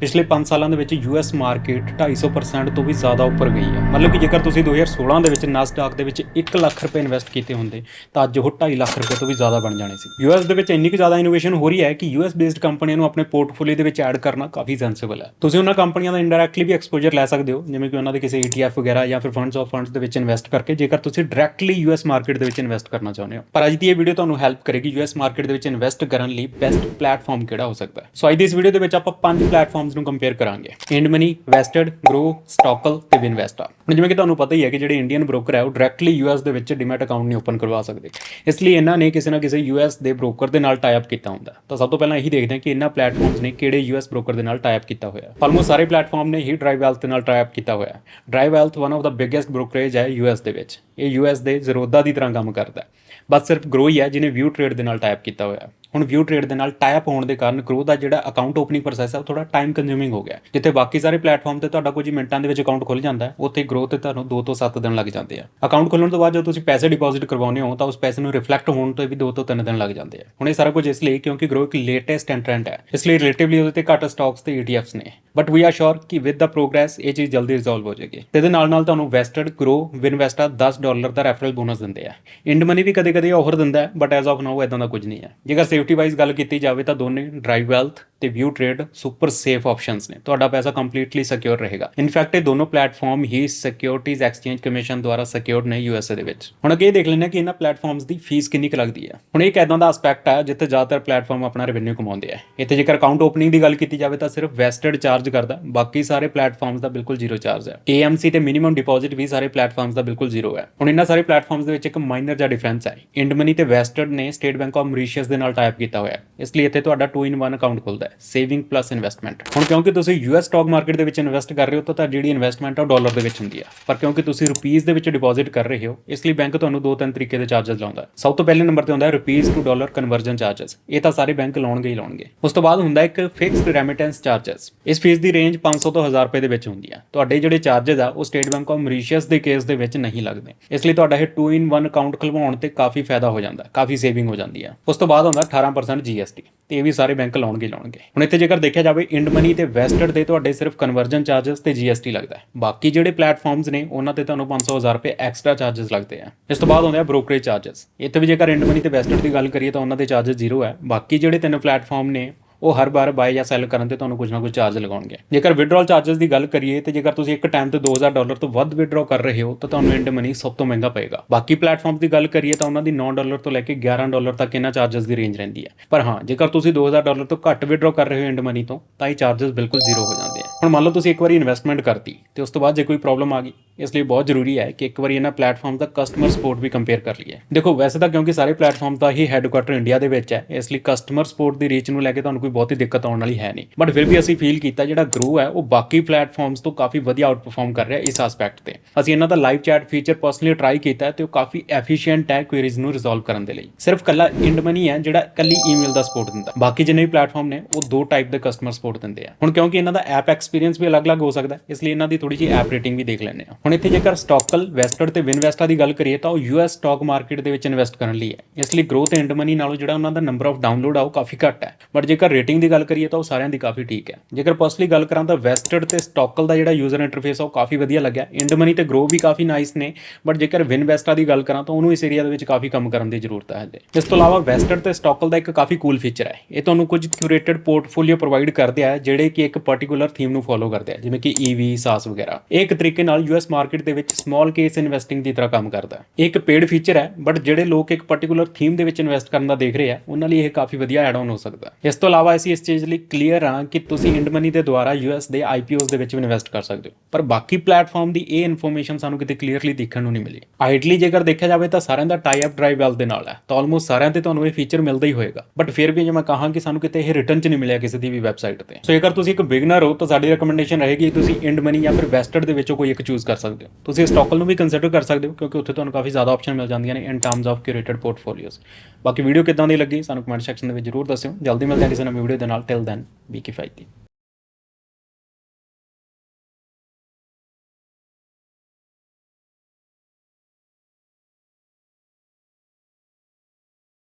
ਪਿਛਲੇ 5 ਸਾਲਾਂ ਦੇ ਵਿੱਚ ਯੂਐਸ ਮਾਰਕੀਟ 250% ਤੋਂ ਵੀ ਜ਼ਿਆਦਾ ਉੱਪਰ ਗਈ ਹੈ। ਮਤਲਬ ਕਿ ਜੇਕਰ ਤੁਸੀਂ 2016 ਦੇ ਵਿੱਚ ਨਾਸਡਾਕ ਦੇ ਵਿੱਚ 1 ਲੱਖ ਰੁਪਏ ਇਨਵੈਸਟ ਕੀਤੇ ਹੁੰਦੇ, ਤਾਂ ਅੱਜ ਉਹ 2.5 ਲੱਖ ਰੁਪਏ ਤੋਂ ਵੀ ਜ਼ਿਆਦਾ ਬਣ ਜਾਣੇ ਸੀ। ਯੂਐਸ ਦੇ ਵਿੱਚ ਇੰਨੀ ਕੁ ਜ਼ਿਆਦਾ ਇਨੋਵੇਸ਼ਨ ਹੋ ਰਹੀ ਹੈ ਕਿ ਯੂਐਸ ਬੇਸਡ ਕੰਪਨੀਆਂ ਨੂੰ ਆਪਣੇ ਪੋਰਟਫੋਲੀਓ ਦੇ ਵਿੱਚ ਐਡ ਕਰਨਾ ਕਾਫੀ ਸੈਂਸਿਬਲ ਹੈ। ਤੁਸੀਂ ਉਹਨਾਂ ਕੰਪਨੀਆਂ ਦਾ ਇਨਡਾਇਰੈਕਟਲੀ ਵੀ ਐਕਸਪੋਜ਼ਰ ਲੈ ਸਕਦੇ ਹੋ, ਜਿਵੇਂ ਕਿ ਉਹਨਾਂ ਦੇ ਕਿਸੇ ETF ਵਗੈਰਾ ਜਾਂ ਫਿਰ ਫੰਡਸ ਆਫ ਫੰਡਸ ਦੇ ਵਿੱਚ ਇਨਵੈਸਟ ਕਰਕੇ, ਜੇਕਰ ਤੁਸੀਂ ਡਾਇਰੈਕਟਲੀ ਯੂਐਸ ਮਾਰਕੀਟ ਦੇ ਵਿੱਚ ਇਨਵੈਸਟ ਕਰਨਾ ਚਾਹੁੰਦੇ ਹੋ। ਪਰ ਅੱਜ ਦੀ ਇਹ ਵੀਡੀਓ ਤੁਹਾਨੂੰ ਹੈਲਪ ਕਰੇਗੀ। ਯੂਐਸ ਮਾਰਕੀਟ ਦੇ ਵਿੱਚ ਇਨਵੈਸਟ ਕਰਨ ਲਈ ਬੈਸਟ ਪਲੇਟਫਾਰਮ ਕਿਹੜਾ ਹੋ ਸਕਦਾ ਹੈ? ਸੋ ਅੱਜ ਦੀ ਇਸ ਵੀਡੀਓ ਦੇ ਵਿੱਚ ਆਪਾਂ ਪੰਜ ਪਲੇਟਫਾਰਮਸ ਨੂੰ ਕੰਪੇਅਰ ਕਰਾਂਗੇ। INDmoney Vested Groww Stockal ਤੇ ਵਿਨਵੈਸਟਾ ਹੁਣ ਜਿਵੇਂ ਕਿ ਤੁਹਾਨੂੰ ਪਤਾ ਹੀ ਹੈ ਕਿ ਜਿਹੜੇ ਇੰਡੀਅਨ ਬ੍ਰੋਕਰ ਹੈ, ਉਹ ਡਾਇਰੈਕਟਲੀ ਯੂਐਸ ਦੇ ਵਿੱਚ ਡਿਮੈਟ ਅਕਾਊਂਟ ਨਹੀਂ ਓਪਨ ਕਰਵਾ ਸਕਦੇ। ਇਸ ਲਈ ਇਹਨਾਂ ਨੇ ਕਿਸੇ ਨਾ ਕਿਸੇ ਯੂਐਸ ਦੇ ਬ੍ਰੋਕਰ ਦੇ ਨਾਲ ਟਾਈ ਅਪ ਕੀਤਾ ਹੁੰਦਾ। ਤਾਂ ਸਭ ਤੋਂ ਪਹਿਲਾਂ ਇਹੀ ਦੇਖਦੇ ਹਾਂ ਕਿ ਇਹਨਾਂ ਪਲੇਟਫਾਰਮਸ ਨੇ ਕਿਹੜੇ ਯੂਐਸ ਬ੍ਰੋਕਰ ਦੇ ਨਾਲ ਟਾਈ ਅਪ ਕੀਤਾ ਹੋਇਆ। ਆਲਮੋਸਟ ਸਾਰੇ ਪਲੇਟਫਾਰਮ ਨੇ ਹੀ ਡਰਾਈਵ ਵੈਲਥ ਦੇ ਨਾਲ ਟਾਈ ਅਪ ਕੀਤਾ ਹੋਇਆ। Drive Wealth one of the biggest brokerage ਹੈ ਯੂਐਸ ਦੇ ਵਿੱਚ। ਇਹ ਯੂਐਸ ਦੇ ਜ਼ਰੋਦਾ ਦੀ ਤਰ੍ਹਾਂ ਕੰਮ ਕਰਦਾ ਹੈ। ਬਸ ਸਿਰਫ ਗਰੋ ਹੀ ਹੈ, ਜਿਹਨੇ ਵਿਊ ਟ੍ਰੇਡ ਦੇ ਨਾਲ ਟਾਈ ਅਪ ਕੀਤਾ ਹੋਇਆ। ਹੁਣ ਵਿਊ ਟ੍ਰੇਡ ਦੇ ਨਾਲ ਟਾਈ ਅਪ ਹੋਣ ਦੇ ਕਾਰਨ ਗਰੋ ਦਾ ਜਿਹੜਾ ਅਕਾਊਂਟ ਓਪਨਿੰਗ ਪ੍ਰੋਸੈਸ ਹੈ, ਉਹ ਥੋੜਾ ਟਾਈਮ ਕੰਜ਼ਿਊਮਿੰਗ ਹੋ ਗਿਆ ਜਿੱਥੇ ਬਾਕੀ ਸਾਰੇ ਪਲੇਟਫਾਰਮ ਤੇ ਤੁਹਾਡਾ ਕੁਝ ਹੀ ਮਿੰਟਾਂ ਦੇ ਵਿੱਚ ਅਕਾਊਂਟ ਖੁੱਲ ਜਾਂਦਾ ਹੈ, ਉੱਥੇ ਗਰੋ ਤੇ ਤੁਹਾਨੂੰ 2 ਤੋਂ 7 ਦਿਨ ਲੱਗ ਜਾਂਦੇ ਆ। ਅਕਾਊਂਟ ਖੁੱਲਣ ਤੋਂ ਬਾਅਦ ਜਦੋਂ ਤੁਸੀਂ ਪੈਸੇ ਡਿਪੋਜ਼ਿਟ ਕਰਵਾਉਂਦੇ ਹੋ, ਤਾਂ ਉਸ ਪੈਸੇ ਨੂੰ ਰਿਫਲੈਕਟ ਹੋਣ ਤੋਂ ਵੀ 2 ਤੋਂ 3 ਦਿਨ ਲੱਗ ਜਾਂਦੇ ਆ। ਹੁਣ ਇਹ ਸਾਰਾ ਕੁਝ ਇਸ ਲਈ ਕਿਉਂਕਿ ਗਰੋ ਇੱਕ ਲੇਟੈਸਟ ਐਂਟਰੈਂਟ ਹੈ। ਇਸ ਲਈ ਰਿਲੇਟਿਵਲੀ ਉਹਦੇ ਤੇ ਘੱਟ ਸਟਾਕਸ ਤੇ ETFs ਨੇ। ਬਟ ਵੀ ਆਰ ਸ਼ੋਰ ਕਿ ਵਿਦ ਦਾ ਪ੍ਰੋਗਰੈਸ ਇਹ ਚੀਜ਼ ਜਲਦੀ ਰਿਜ਼ੋਲਵ ਹੋ ਜਾਏਗੀ ਤੇ ਇਹਦੇ ਨਾਲ ਨਾਲ ਤੁਹਾਨੂੰ ਵੈਸਟਡ ਗਰੋ ਵਿਨਵੈਸਟਾ 10 ਡਾਲਰ ਦਾ ਰੈਫਰਲ ਬੋਨਸ ਦਿੰਦੇ ਆ ਇੰਡ ਮਨੀ ਵੀ ਕਦੇ ਕਦੇ ਆਫਰ ਦਿੰਦਾ ਹੈ ਬਟ ਐਜ਼ ਆਫ ਨਾਓ ਇਦਾਂ ਦਾ ਕੁਝ ਨਹੀਂ ਹੈ ਜੇਕਰ ਸੇਫਟੀ ਵਾਈਜ਼ ਗੱਲ ਕੀਤੀ ਜਾਵੇ ਤਾਂ ਦੋਨੇ ਡਰਾਈਵ ਵੈਲਥ ਤੇ view trade super safe options ਨੇ। ਤੁਹਾਡਾ ਪੈਸਾ ਕੰਪਲੀਟਲੀ ਸਿਕਿਉਰ ਰਹੇਗਾ। ਇਨਫੈਕਟ ਇਹ ਦੋਨੋਂ ਪਲੇਟਫਾਰਮ ਹੀ ਸਿਕਿਉਰਿਟੀਜ਼ ਐਕਸਚੇਂਜ ਕਮਿਸ਼ਨ ਦੁਆਰਾ ਸਿਕਿਉਰਡ ਨੇ ਯੂਐਸਏ ਦੇ ਵਿੱਚ। ਹੁਣ ਅੱਗੇ ਦੇਖ ਲੈਂਦੇ ਹਾਂ ਕਿ ਇਹਨਾਂ ਪਲੇਟਫਾਰਮਸ ਦੀ ਫੀਸ ਕਿੰਨੀ ਕੁ ਲੱਗਦੀ ਹੈ। ਹੁਣ ਇਹ ਇੱਕ ਐਦਾਂ ਦਾ ਐਸਪੈਕਟ ਹੈ ਜਿੱਥੇ ਜ਼ਿਆਦਾਤਰ ਪਲੇਟਫਾਰਮ ਆਪਣਾ ਰੈਵਨਿਊ ਕਮਾਉਂਦੇ ਆ। ਇੱਥੇ ਜੇਕਰ ਅਕਾਊਂਟ ਓਪਨਿੰਗ ਦੀ ਗੱਲ ਕੀਤੀ ਜਾਵੇ ਤਾਂ ਸਿਰਫ ਵੈਸਟਡ ਚਾਰਜ ਕਰਦਾ, ਬਾਕੀ ਸਾਰੇ ਪਲੇਟਫਾਰਮਸ ਦਾ ਬਿਲਕੁਲ ਜ਼ੀਰੋ ਚਾਰਜ ਹੈ। AMC ਤੇ ਮਿਨੀਮਮ ਡਿਪੋਜ਼ਿਟ ਵੀ ਸਾਰੇ ਪਲੇਟਫਾਰਮਸ ਦਾ ਬਿਲਕੁਲ ਜ਼ੀਰੋ ਹੈ। ਹੁਣ ਇਹਨਾਂ ਸਾਰੇ ਪਲੇਟਫਾਰਮਸ ਦੇ ਵਿੱਚ ਇੱਕ ਮਾਈਨਰ ਜਿਹਾ ਡਿਫਰੈਂਸ ਹੈ। ਇੰਡਮਨੀ ਤੇ ਵੈਸਟਡ ਨੇ ਸਟੇਟ ਬੈਂਕ ਆਫ ਮਰੀਸ਼ੀਅਸ ਦੇ ਨਾਲ ਟਾਈਪ ਕੀਤਾ ਹੋਇਆ ਇਸ ਲਈ ਇੱਥੇ ਤੁਹਾਡਾ 2 ਇਨ 1 ਅਕਾਊਂਟ ਖੁੱਲਦਾ ਹੈ ਸੇਵਿੰਗ ਪਲੱਸ ਇਨਵੈਸਟਮੈਂਟ ਹੁਣ ਕਿਉਂਕਿ ਤੁਸੀਂ ਯੂਐਸ ਸਟਾਕ ਮਾਰਕੀਟ ਦੇ ਵਿੱਚ ਇਨਵੈਸਟ ਕਰ ਰਹੇ ਹੋ, ਤਾਂ ਜਿਹੜੀ ਇਨਵੈਸਟਮੈਂਟ ਆ ਡਾਲਰ ਦੇ ਵਿੱਚ ਹੁੰਦੀ ਆ। ਪਰ ਕਿਉਂਕਿ ਤੁਸੀਂ ਰੁਪੀਸ ਦੇ ਵਿੱਚ ਡਿਪੋਜ਼ਿਟ ਕਰ ਰਹੇ ਹੋ, ਇਸ ਲਈ ਬੈਂਕ ਤੁਹਾਨੂੰ ਦੋ ਤਿੰਨ ਤਰੀਕੇ ਦੇ ਚਾਰजेस ਲਾਉਂਦਾ। ਸਭ ਤੋਂ ਪਹਿਲੇ ਨੰਬਰ ਤੇ ਹੁੰਦਾ ਹੈ rupees to dollar conversion charges ਇਹ ਤਾਂ ਸਾਰੇ ਬੈਂਕ ਲਾਉਣਗੇ ਹੀ ਲਾਉਣਗੇ। ਉਸ ਤੋਂ ਬਾਅਦ ਹੁੰਦਾ ਇੱਕ ਫਿਕਸਡ ਰੈਮਿਟੈਂਸ ਚਾਰजेस ਇਸ ਫੀਸ ਦੀ ਰੇਂਜ 500 ਤੋਂ 1000 ਰੁਪਏ ਦੇ ਵਿੱਚ ਹੁੰਦੀ ਆ। ਤੁਹਾਡੇ ਜਿਹੜੇ ਚਾਰजेस ਆ, ਉਹ ਸਟੇਟ ਬੈਂਕ ਆਫ ਮਰੀਸ਼ੀਅਸ ਦੇ ਕੇਸ ਦੇ ਵਿੱਚ ਨਹੀਂ ਲੱਗਦੇ। ਇਸ ਲਈ ਤੁਹਾਡਾ ਇਹ 2 ਇਨ 1 ਅਕਾਊਂਟ ਖੁਲਵਾਉਣ ਤੇ ਕਾਫੀ ਫਾਇਦਾ ਹੋ ਜਾਂਦਾ, ਕਾਫੀ ਸੇਵਿੰਗ ਹੋ ਜਾਂਦੀ ਆ। ਉਸ ਤੋਂ ਬਾਅਦ ਹੁੰਦਾ 18% GST ਤੇ ਇਹ ਵੀ ਸਾਰੇ ਬੈਂਕ ਲਾਉਣਗੇ ਲਾਉਣਗੇ। ਹੋਣਗੇ ਹੁਣ ਇੱਥੇ ਜੇਕਰ ਦੇਖਿਆ ਜਾਵੇ, ਇੰਡ ਮਨੀ ਤੇ ਵੈਸਟਡ ਦੇ ਤੁਹਾਡੇ ਸਿਰਫ ਕਨਵਰਜਨ ਚਾਰजेस ਤੇ GST ਲੱਗਦਾ ਹੈ। ਬਾਕੀ ਜਿਹੜੇ ਪਲੇਟਫਾਰਮਸ ਨੇ, ਉਹਨਾਂ ਤੇ ਤੁਹਾਨੂੰ 500000 ਰੁਪਏ ਐਕਸਟਰਾ ਚਾਰजेस ਲੱਗਦੇ ਆ। ਇਸ ਤੋਂ ਬਾਅਦ ਆਉਂਦੇ ਆ ਬ੍ਰੋਕਰੇਜ ਚਾਰजेस ਇੱਥੇ ਵੀ ਜੇਕਰ ਇੰਡ ਮਨੀ ਤੇ ਵੈਸਟਡ ਦੀ ਗੱਲ ਕਰੀਏ ਤਾਂ ਉਹਨਾਂ ਦੇ ਚਾਰजेस ਜ਼ੀਰੋ ਹੈ। ਬਾਕੀ ਜਿਹੜੇ ਤਿੰਨ ਪਲੇਟਫਾਰਮ ਨੇ ਉਹ ਹਰ ਵਾਰ ਬਾਏ ਜਾਂ ਸੈਲ ਕਰਨ ਤੇ ਤੁਹਾਨੂੰ ਕੁਝ ਨਾ ਕੁਝ ਚਾਰਜ ਲਗਾਉਣਗੇ। ਜੇਕਰ ਵਿਡਰਾਅਲ ਚਾਰजेस ਦੀ ਗੱਲ ਕਰੀਏ ਤੇ ਜੇਕਰ ਤੁਸੀਂ ਇੱਕ ਟਾਈਮ ਤੇ 2000 ਡਾਲਰ ਤੋਂ ਵੱਧ ਵਿਡਰਾਅ ਕਰ ਰਹੇ ਹੋ, ਤਾਂ ਤੁਹਾਨੂੰ ਇੰਡ ਮਨੀ ਸਭ ਤੋਂ ਮਹਿੰਗਾ ਪਏਗਾ। ਬਾਕੀ ਪਲੇਟਫਾਰਮਸ ਦੀ ਗੱਲ ਕਰੀਏ ਤਾਂ ਉਹਨਾਂ ਦੀ 9 ਡਾਲਰ ਤੋਂ ਲੈ ਕੇ 11 ਡਾਲਰ ਤੱਕ ਇਹਨਾਂ ਚਾਰजेस ਦੀ ਰੇਂਜ ਰਹਿੰਦੀ ਹੈ। ਪਰ ਹਾਂ, ਜੇਕਰ ਤੁਸੀਂ 2000 ਡਾਲਰ ਤੋਂ ਘੱਟ ਵਿਡਰੋ ਕਰ ਰਹੇ ਹੋ ਇੰਡ ਮਨੀ ਤੋਂ, ਤਾਂ ਇਹ ਚਾਰजेस ਬਿਲਕੁਲ ਜ਼ੀਰੋ ਹੋ ਜਾਂਦੇ ਆ। ਹੁਣ ਮੰਨ ਲਓ ਤੁਸੀਂ ਇੱਕ ਵਾਰੀ ਇਨਵੈਸਟਮੈਂਟ ਕਰਤੀ ਤੇ ਉਸ ਤੋਂ ਬਾਅਦ ਜੇ ਕੋਈ ਪ੍ਰੋਬਲਮ ਆ ਗਈ, ਇਸ ਲਈ ਬਹੁਤ ਜ਼ਰੂਰੀ ਹੈ ਕਿ ਇੱਕ ਵਾਰੀ ਇਹਨਾਂ ਪਲੈਟਫਾਰਮ ਦਾ ਕਸਟਮਰ ਸਪੋਰਟ ਵੀ ਕੰਪੇਅਰ ਕਰ ਲਈਏ। ਦੇਖੋ, ਵੈਸੇ ਤਾਂ ਕਿਉਂਕਿ ਸਾਰੇ ਪਲੈਟਫਾਰਮ ਦਾ ਹੀ ਹੈੱਡਕੁਆਟਰ ਇੰਡੀਆ ਦੇ ਵਿੱਚ ਹੈ, ਇਸ ਲਈ ਕਸਟਮਰ ਸਪੋਰਟ ਦੀ ਰੀਚ ਨੂੰ ਲੈ ਕੇ ਤੁਹਾਨੂੰ ਕੋਈ ਬਹੁਤੀ ਦਿੱਕਤ ਆਉਣ ਵਾਲੀ ਹੈ ਨਹੀਂ। ਬਟ ਫਿਰ ਵੀ ਅਸੀਂ ਫੀਲ ਕੀਤਾ ਜਿਹੜਾ ਗਰੋ ਹੈ, ਉਹ ਬਾਕੀ ਪਲੇਟਫਾਰਮਸ ਤੋਂ ਕਾਫੀ ਵਧੀਆ ਆਊਟਪਰਫਾਰਮ ਕਰ ਰਿਹਾ ਇਸ ਐਸਪੈਕਟ ਤੇ। ਅਸੀਂ ਇਹਨਾਂ ਦਾ live chat feature personally try ਕੀਤਾ ਹੈ ਤੇ ਉਹ ਕਾਫੀ ਐਫੀਸ਼ੀਐਂਟ ਹੈ ਕੁਐਰੀਜ਼ ਨੂੰ ਰਿਜ਼ੋਲਵ ਕਰਨ ਦੇ ਲਈ। ਸਿਰਫ ਕੱਲਾ ਇੰਡ ਮਨੀ ਹੈ ਜਿਹੜਾ ਕੱਲੀ ਈਮੇਲ ਦਾ ਸਪੋਰਟ ਦਿੰਦਾ। ਬਾਕੀ ਜਿੰਨੇ ਵੀ ਪਲੇਟਫਾਰਮ ਨੇ, ਉਹ ਦੋ ਟਾਈਪ ਦੇ ਕਸਟਮਰ ਸਪੋਰਟ ਦਿੰਦੇ ਆ। ਹੁਣ ਕਿਉਂਕਿ ਇਹਨਾਂ ਦਾ ਐਪ ਐਕਸਪੀਰੀਅੰਸ ਵੀ ਅਲੱਗ-ਅਲੱਗ ਹੋ ਸਕਦਾ ਇਸ ਲਈ ਇਹਨਾਂ ਦੀ ਥੋੜੀ ਜਿਹੀ ਐਪ ਰੇਟਿੰਗ ਵੀ ਦੇਖ ਲੈਂਦੇ ਆ ਹੁਣ ਇੱਥੇ ਜੇਕਰ ਸਟਾਕਲ ਵੈਸਟਰ ਤੇ ਵਿਨਵੈਸਟਾ ਦੀ ਗੱਲ ਕਰੀਏ, ਤਾਂ ਉਹ ਯੂਐਸ ਸਟਾਕ ਮਾਰਕੀਟ ਦੇ ਵਿੱਚ ਇਨਵੈਸਟ ਕਰਨ ਲਈ ਹੈ। ਇਸ ਲਈ ਗਰੋਥ ਐਂਡ ਮਨੀ ਨਾਲੋਂ ਜਿਹੜਾ ਉਹਨਾਂ ਦਾ ਨੰਬਰ ਆਫ ਡਾਊਨਲੋਡ ਆ, ਉਹ ਕਾਫੀ ਘੱਟ ਹੈ। ਬਟ ਜੇਕਰ ਰੇਟਿੰਗ ਦੀ ਗੱਲ ਕਰੀਏ ਤਾਂ ਉਹ ਸਾਰਿਆਂ ਦੀ ਕਾਫੀ ਠੀਕ ਹੈ। ਜੇਕਰ ਪਰਸਨਲੀ ਗੱਲ ਕਰਾਂ ਤਾਂ ਵੈਸਟਡ ਤੇ ਸਟਾਕਲ ਦਾ ਜਿਹੜਾ ਯੂਜ਼ਰ ਇੰਟਰਫੇਸ ਆ ਉਹ ਕਾਫੀ ਵਧੀਆ ਲੱਗਿਆ। ਇੰਡ ਮਨੀ ਤੇ ਗਰੋ ਵੀ ਕਾਫੀ ਨਾਈਸ ਨੇ ਬਟ ਜੇਕਰ ਵਿਨਵੈਸਟਾ ਦੀ ਗੱਲ ਕਰਾਂ ਤਾਂ ਉਹਨੂੰ ਇਸ ਏਰੀਆ ਦੇ ਵਿੱਚ ਕਾਫੀ ਕੰਮ ਕਰਨ ਦੀ ਜ਼ਰੂਰਤ ਹੈ ਹਜੇ। ਇਸ ਤੋਂ ਇਲਾਵਾ ਵੈਸਟਡ ਤੇ ਸਟਾਕਲ ਦਾ ਇੱਕ ਕਾਫੀ ਕੂਲ ਫੀਚਰ ਹੈ। ਇਹ ਤੁਹਾਨੂੰ ਕੁਝ ਕਿਊਰੇਟਡ ਪੋਰਟਫੋਲੀਓ ਪ੍ਰੋਵਾਈਡ ਕਰਦੇ ਆ, ਜਿਹੜੇ ਕਿ ਇੱਕ ਪਾਰਟਿਕੂਲਰ ਥੀਮ ਨੂੰ ਫੋਲੋ ਕਰਦੇ ਆ, ਜਿਵੇਂ ਕਿ EV ਸਾਸ ਵਗੈਰਾ। ਇਹ ਇੱਕ ਤਰੀਕੇ ਨਾਲ ਯੂਐਸ ਮਾਰਕੀਟ ਦੇ ਵਿੱਚ ਸਮਾਲ ਕੇਸ ਇਨਵੈਸਟਿੰਗ ਦੀ ਤਰ੍ਹਾਂ ਕੰਮ ਕਰਦਾ ਹੈ। ਇਹ ਇੱਕ ਪੇਡ ਫੀਚਰ ਹੈ ਬਟ ਜਿਹੜੇ ਲੋਕ ਇੱਕ ਪਾਰਟਿਕੂਲਰ ਥੀਮ ਦੇ ਵਿੱਚ ਇਨਵੈਸਟ ਕਰਨ ਦਾ ਦੇਖ ਰਹੇ ਆ, ਉਹਨਾਂ ਲਈ ਇਹ ਕਾਫੀ ਵਧੀਆ ਐਡ ਆਨ ਹੋ ਸਕਦਾ ਇਸ ਤੋਂ ਇਲਾਵਾ ਅਸੀਂ ਇਸ ਚੀਜ਼ ਲਈ ਕਲੀਅਰ ਹਾਂ ਕਿ ਤੁਸੀਂ ਇੰਡ ਮਨੀ ਦੇ ਦੁਆਰਾ ਯੂਐਸ ਦੇ ਆਈਪੀਓਸ ਦੇ ਵਿੱਚ ਵੀ ਇਨਵੈਸਟ ਕਰ ਸਕਦੇ ਹੋ। ਪਰ ਬਾਕੀ ਪਲੇਟਫਾਰਮ ਦੀ ਇਹ ਇਨਫੋਰਮੇਸ਼ਨ ਸਾਨੂੰ ਕਿਤੇ ਕਲੀਅਰਲੀ ਦੇਖਣ ਨੂੰ ਨਹੀਂ ਮਿਲੀ। ਆਈਡਲੀ ਜੇਕਰ ਦੇਖਿਆ ਜਾਵੇ ਤਾਂ ਸਾਰਿਆਂ ਦਾ ਟਾਈ ਅਪ ਡਰਾਈਵ ਵੈਲ ਦੇ ਨਾਲ ਹੈ। ਤਾਂ ਆਲਮੋਸਟ ਸਾਰਿਆਂ ਤੇ ਤੁਹਾਨੂੰ ਇਹ ਫੀਚਰ ਮਿਲਦਾ ਹੀ ਹੋਏਗਾ। ਬਟ ਫਿਰ ਵੀ ਜੇ ਮੈਂ ਕਹਾਂ ਕਿ ਸਾਨੂੰ ਕਿਤੇ ਇਹ ਰਿਟਰਨ ਚ ਨਹੀਂ ਮਿਲਿਆ ਕਿਸੇ ਦੀ ਵੀ ਵੈਬਸਾਈਟ ਤੇ। ਸੋ ਜੇਕਰ ਤੁਸੀਂ ਇੱਕ ਬਿਗਨਰ ਹੋ ਤਾਂ ਸਾਡੀ ਰეკਮੈਂਡੇਸ਼ਨ ਰਹੇਗੀ ਤੁਸੀਂ ਇੰਡ ਮਨੀ ਜਾਂ ਫਿਰ ਵੈਸਟਡ ਦੇ ਵਿੱਚੋਂ ਕੋਈ ਇੱਕ ਚੂਜ਼ ਕਰ ਸਕਦੇ ਹੋ। ਤੁਸੀਂ ਸਟਾਕਲ ਨੂੰ ਵੀ ਕੰਸੀਡਰ ਕਰ ਸਕਦੇ ਹੋ ਕਿਉਂਕਿ ਉੱਥੇ ਤੁਹਾਨੂੰ ਕਾਫੀ ਜ਼ਿਆਦਾ ਆਪਸ਼ਨ ਮਿਲ ਜਾਂਦੀਆਂ ਨੇ ਇਨ ਟਰਮਸ ਆਫ ਕਿਊਰੇਟਡ ਪੋਰਟਫੋਲੀਓਜ਼ ਬਾਕੀ ਵੀਡੀਓ ਕਿਦਾਂ ਦੀ ਲੱਗੀ ਸਾਨੂੰ ਕਮੈਂਟ ਸੈਕਸ਼ਨ ਦੇ ਵਿੱਚ ਜਰੂਰ ਦੱਸਿਓ। ਜਲਦੀ ਮਿਲਦੇ ਹਾਂ ਕਿਸੇ ਨਵੀਂ video then i'll then be careful.